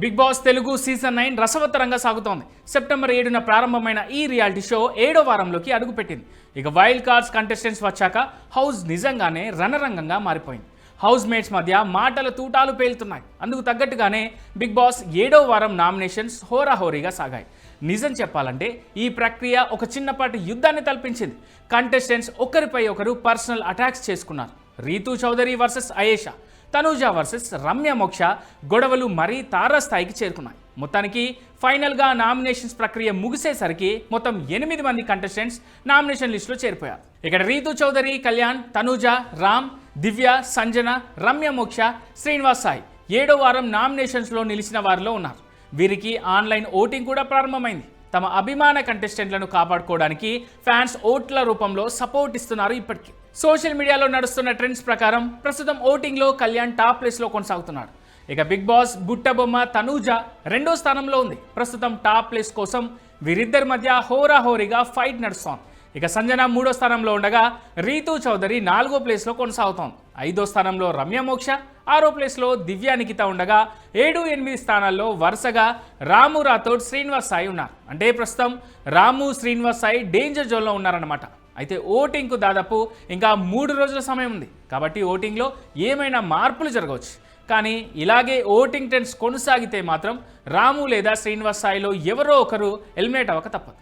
Bigg Boss Telugu season nine రసవత్తరంగా సాగుతోంది. September ఏడున ప్రారంభమైన ఈ రియాలిటీ షో ఏడో వారంలోకి అడుగుపెట్టింది. ఇక వైల్డ్ కార్డ్స్ కంటెస్టెంట్స్ వచ్చాక హౌస్ నిజంగానే రణరంగంగా మారిపోయింది. హౌస్ మేట్స్ మధ్య మాటల తూటాలు పేలుతున్నాయి. అందుకు తగ్గట్టుగానే బిగ్ బాస్ ఏడో వారం నామినేషన్స్ హోరాహోరీగా సాగాయి. నిజం చెప్పాలంటే ఈ ప్రక్రియ ఒక చిన్నపాటి యుద్ధాన్ని తలపించింది. కంటెస్టెంట్స్ ఒకరిపై ఒకరు పర్సనల్ అటాక్స్ చేసుకున్నారు. రీతూ చౌదరి వర్సెస్ అయేషా. తనూజ వర్సెస్ రమ్య మోక్ష గొడవలు మరీ తారాస్థాయికి చేరుకున్నాయి. మొత్తానికి ఫైనల్గా నామినేషన్స్ ప్రక్రియ ముగిసేసరికి మొత్తం ఎనిమిది మంది కంటెస్టెంట్స్ నామినేషన్ లిస్టులో చేరిపోయారు. ఇక్కడ రీతు చౌదరి కళ్యాణ్ తనూజ రామ్ దివ్య సంజన రమ్య మోక్ష శ్రీనివాస్ సాయి ఏడో వారం నామినేషన్స్లో నిలిచిన వారిలో ఉన్నారు. వీరికి ఆన్లైన్ ఓటింగ్ కూడా ప్రారంభమైంది. తమ అభిమాన కంటెస్టెంట్లను కాపాడుకోవడానికి ఫ్యాన్స్ ఓట్ల రూపంలో సపోర్ట్ ఇస్తున్నారు ఇప్పటికీ. సోషల్ మీడియాలో నడుస్తున్న ట్రెండ్స్ ప్రకారం ప్రస్తుతం ఓటింగ్లో కళ్యాణ్ టాప్ ప్లేస్లో కొనసాగుతున్నాడు. ఇక బిగ్ బాస్ బుట్టబొమ్మ తనూజ రెండో స్థానంలో ఉంది. ప్రస్తుతం టాప్ ప్లేస్ కోసం వీరిద్దరి మధ్య హోరాహోరీగా ఫైట్ నడుస్తోంది. ఇక సంజన మూడో స్థానంలో ఉండగా రీతూ చౌదరి నాలుగో ప్లేస్లో కొనసాగుతోంది. ఐదో స్థానంలో రమ్య మోక్ష ఆరో ప్లేస్లో దివ్య నిఖిత ఉండగా ఏడు ఎనిమిది స్థానాల్లో వరుసగా రాము రాథోడ్ శ్రీనివాస్ సాయి ఉన్నారు. అంటే ప్రస్తుతం రాము శ్రీనివాస్ సాయి డేంజర్ జోన్లో ఉన్నారన్నమాట. అయితే ఓటింగ్కు దాదాపు ఇంకా మూడు రోజుల సమయం ఉంది. కాబట్టి ఓటింగ్లో ఏమైనా మార్పులు జరగవచ్చు. కానీ ఇలాగే ఓటింగ్ ట్రెండ్స్ కొనసాగితే మాత్రం రాము లేదా శ్రీనివాస్ సాయిలో ఎవరో ఒకరు ఎలిమినేట్ అవ్వక తప్పదు.